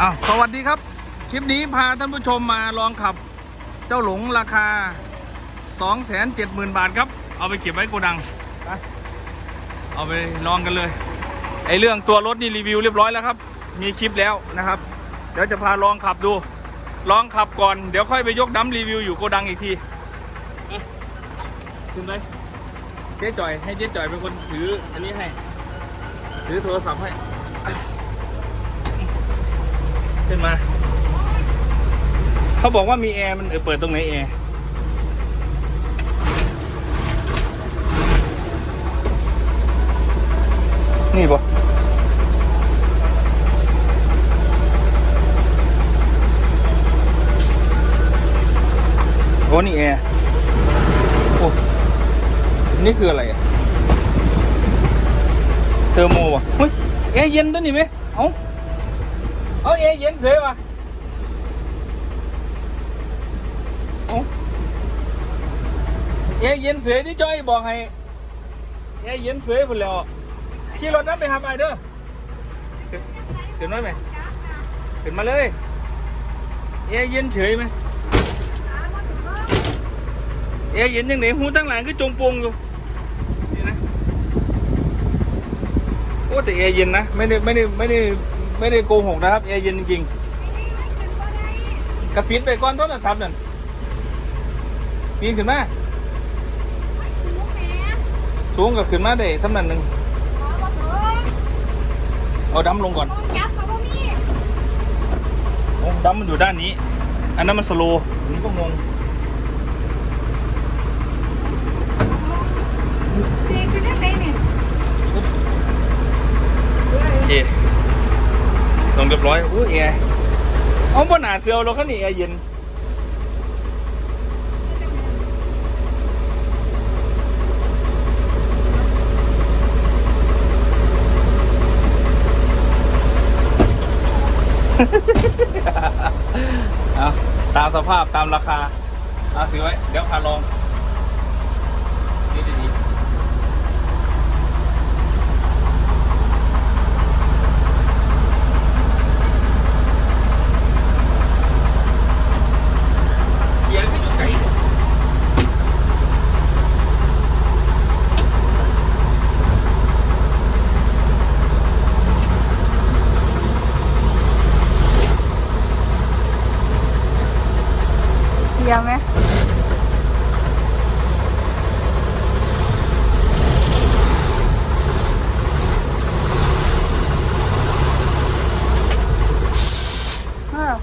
อ้าวสวัสดีครับ คลิปนี้พาท่านผู้ชมมาลองขับเจ้าหลงราคา 270,000 บาทครับ เอาไปเก็บไว้โกดัง เอาไปลองกันเลย ไอเรื่องตัวรถนี่รีวิวเรียบร้อยแล้วครับ มีคลิปแล้วนะครับ เดี๋ยวจะพาลองขับดู ลองขับก่อน เดี๋ยวค่อยไปยกดัมรีวิวอยู่โกดังอีกทีขึ้นไปเจ๊จ่อยให้เจ๊จ่อยเป็นคนถืออันนี้ให้ ถือโทรศัพท์ให้ ขึ้นมา เขาบอกว่ามีแอร์มันเออเปิดตรงไหนแอร์นี่ปะโอ้นี่แอร์โอ้นี่คืออะไรอะเทอร์โมวะเฮ้ยแอร์เย็นตัวนี้ไหมเอ้า เอาแอร์เย็นเสยว่ะเอ้าแอร์เย็นเสยที่จ้อยบอกให้แอร์เย็นเสยพุ่นแล้วขี่รถนั้นไปหาไปเด้อขึ้นขึ้นมาไหมขึ้นมาเลยแอร์เย็นเฉยไหมแอร์เย็นยังไงหูตั้งหลังก็จงโปงอยู่นี่นะโอ้แต่แอร์เย็นนะไม่ได้ไม่ได้ไม่ได้ ไม่ได้โกหกนะครับแอร์เย็นจริงๆกระปิดไปก่อนโทรศัพท์นั่นปีนขึ้นมาสูงก็ขึ้นมาได้สำนันหนึ่งเอาดำลงก่อนโอ้ดำมันอยู่ด้านนี้ อันนั้นมันสโลว์อันนี้ก็งงโอเค ลงเรียบร้อยอู้แอร์เอาบนหนาเซียวเราแค่นี้แอร์เย็นเอาตามสภาพตามราคาเอาถือไว้ เดี๋ยวพาลองนี่ดีๆเกียร์ขึ้นอยู่ไกล เกียร์ไหม เออ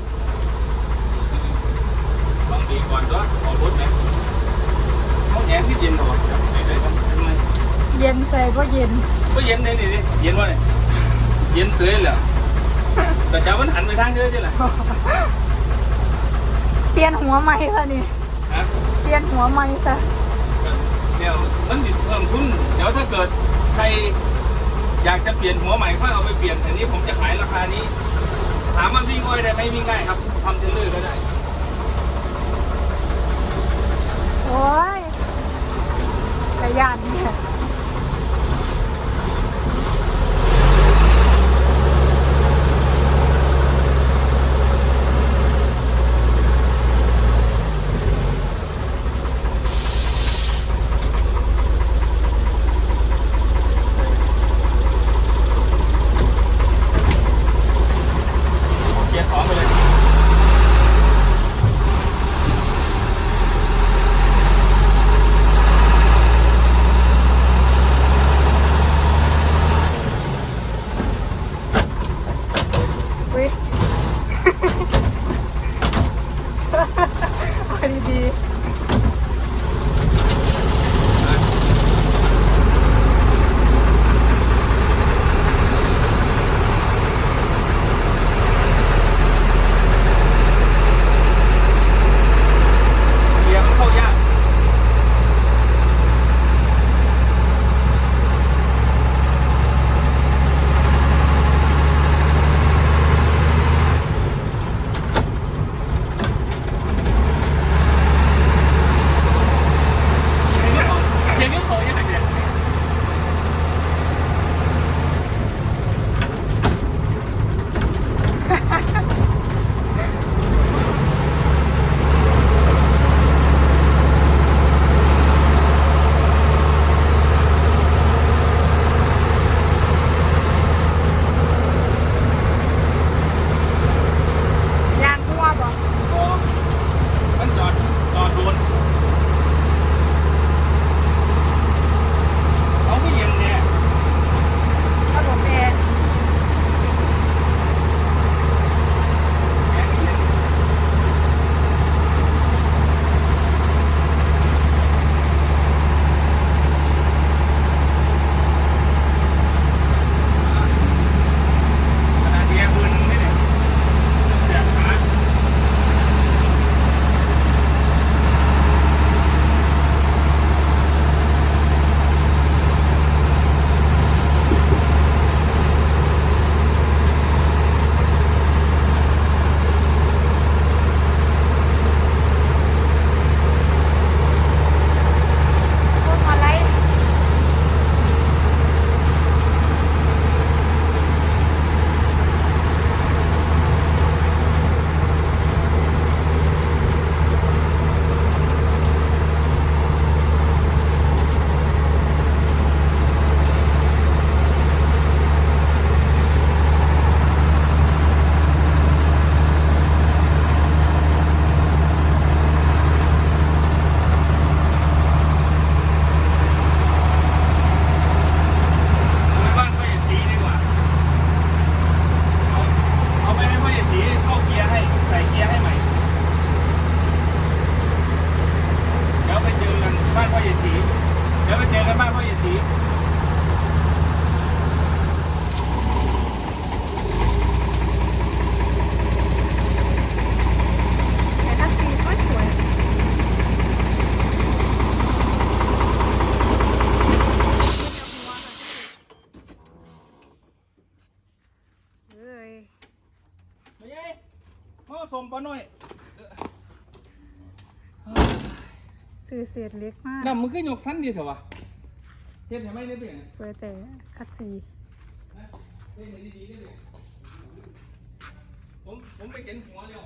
ลองดีก่อนก็ออกรถไหมห้องแอร์ที่เย็นหรอจับไหนได้บ้างทำไม เย็นใส่ก็ เย็นก็เย็นเลยนี่ดิเย็นวะเนี่ยเย็นเสยเลยแต่จะมันหันไปทางเดียวใช่ไหมเปลี่ยนหัวใหม่ซะนี่ฮะเปลี่ยนหัวใหม่ซะเดี๋ยวมันติดเพิ่มทุนเดี๋ยวถ้าเกิดใครอยากจะเปลี่ยนหัวใหม่ค่อยเอาไปเปลี่ยนอันนี้ผมจะขายราคานี้ ถามว่าวิ่งอ้อยได้ไหมวิ่งได้ครับทำเทรลเลอร์ก็ได้โอ้ยกระยานเนี่ย เกียร์สองไปเลย อุ้ย เอ หน่อยซื้อเศษเล็กมากน้ำมึงก็ยกสั้นดีเถอะวะเฮ็ดให้ไม่ได้เปลี่ยนสวยแต่คัดสีเฮ็ดให้ดีๆได้เลยผมผมไปเห็นหัวแล้ว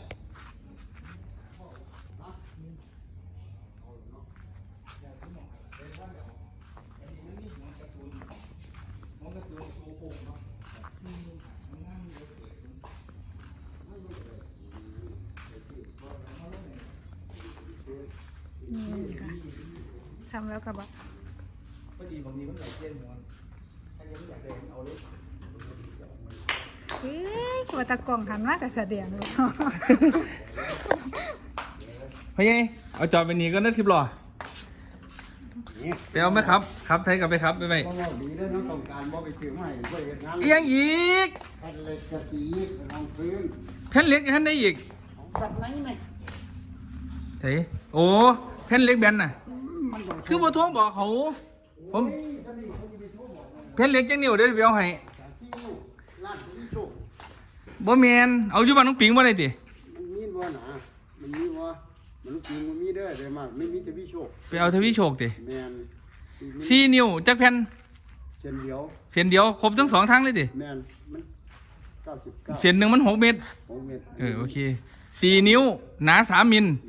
นี่ค่ะทำแล้วกับอะพอดีบางทีมันไหลเย็นหัวถ้ายังไม่อยากเดินเอาเลยเฮ้ยกลัวตะกล่องหันมาแต่แสดงเลยเฮ้ยเอาจอดไปหนีก็ได้สิบล้อนี่ไปเอาไหมครับ ครับใช้กลับไปครับไปไปเพราะว่าดีแล้วน้องต้องการบ่ไปซื้อมาให้บ่เฮ็ดงานเอียงอีกแผ่นเหล็กกระสีทางพื้นแผ่นเหล็กท่านได้อีกของสัตว์ไหนไหมเฮ้ยโอ้แผ่นเหล็กแบนน่ะ มันต้องคือบ่โทรบอกเขา ผมแผ่นเหล็กจังนิ้วเดี๋ยวไปเอาให้ซีนิ้วล้านที่โชคบ่แมนเอาอยู่บ้านน้องปิงบ่ได้ติมันมีบ่หนามันมีบ่มันลูกจริงมันมีเด้อเดี๋ยวมากไม่มีแต่พี่โชคไปเอาทวีโชคติแม่นมีสี่นิ้วจักแผ่นเส้นเดียวเส้นเดียวครบทั้งสองทางเลยติแม่นมัน99เส้นหนึ่งมันหกเมตร โอ้เมตรเออโอเคสี่นิ้ว หนาสามมิล แม่นสิ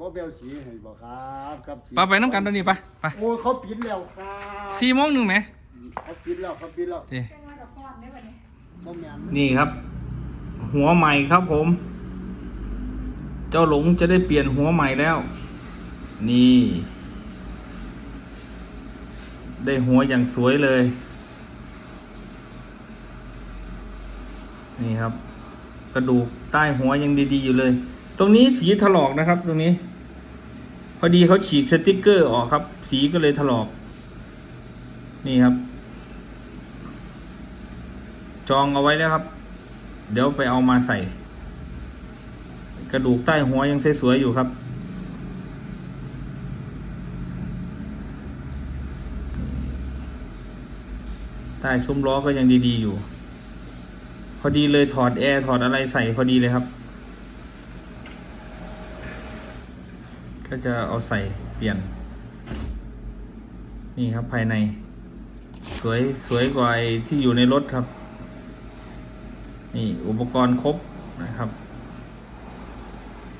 บ่เบลสีให้บ่ครับครับสีไปไปน้ำกันตอนนี้ไปไปโอ้เขาปิดแล้วครับสี่โมงหนึ่งไหมเขาปิดแล้วเขาปิดแล้วติบ่แม่นนี่ครับ หัวใหม่ครับผม เจ้าหลงจะได้เปลี่ยนหัวใหม่แล้ว นี่ ได้หัวอย่างสวยเลย นี่ครับ กระดูกใต้หัวยังดีๆอยู่เลย ตรงนี้สีถลอกนะครับ ตรงนี้ พอดีเขาฉีกสติกเกอร์ออกครับ สีก็เลยถลอก นี่ครับ จองเอาไว้แล้วครับ เดี๋ยวไปเอามาใส่ กระดูกใต้หัวยังสวยๆอยู่ครับ ใต้ซุ้มล้อก็ยังดีๆอยู่ พอดีเลยถอดแอร์ถอดอะไรใส่พอดีเลยครับ ก็จะเอาใส่เปลี่ยน นี่ครับภายใน สวยสวยกว่าไอ้ที่อยู่ในรถครับ นี่อุปกรณ์ครบนะครับ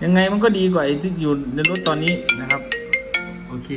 ยังไงมันก็ดีกว่าไอ้ที่อยู่ในรถตอนนี้นะครับ โอเค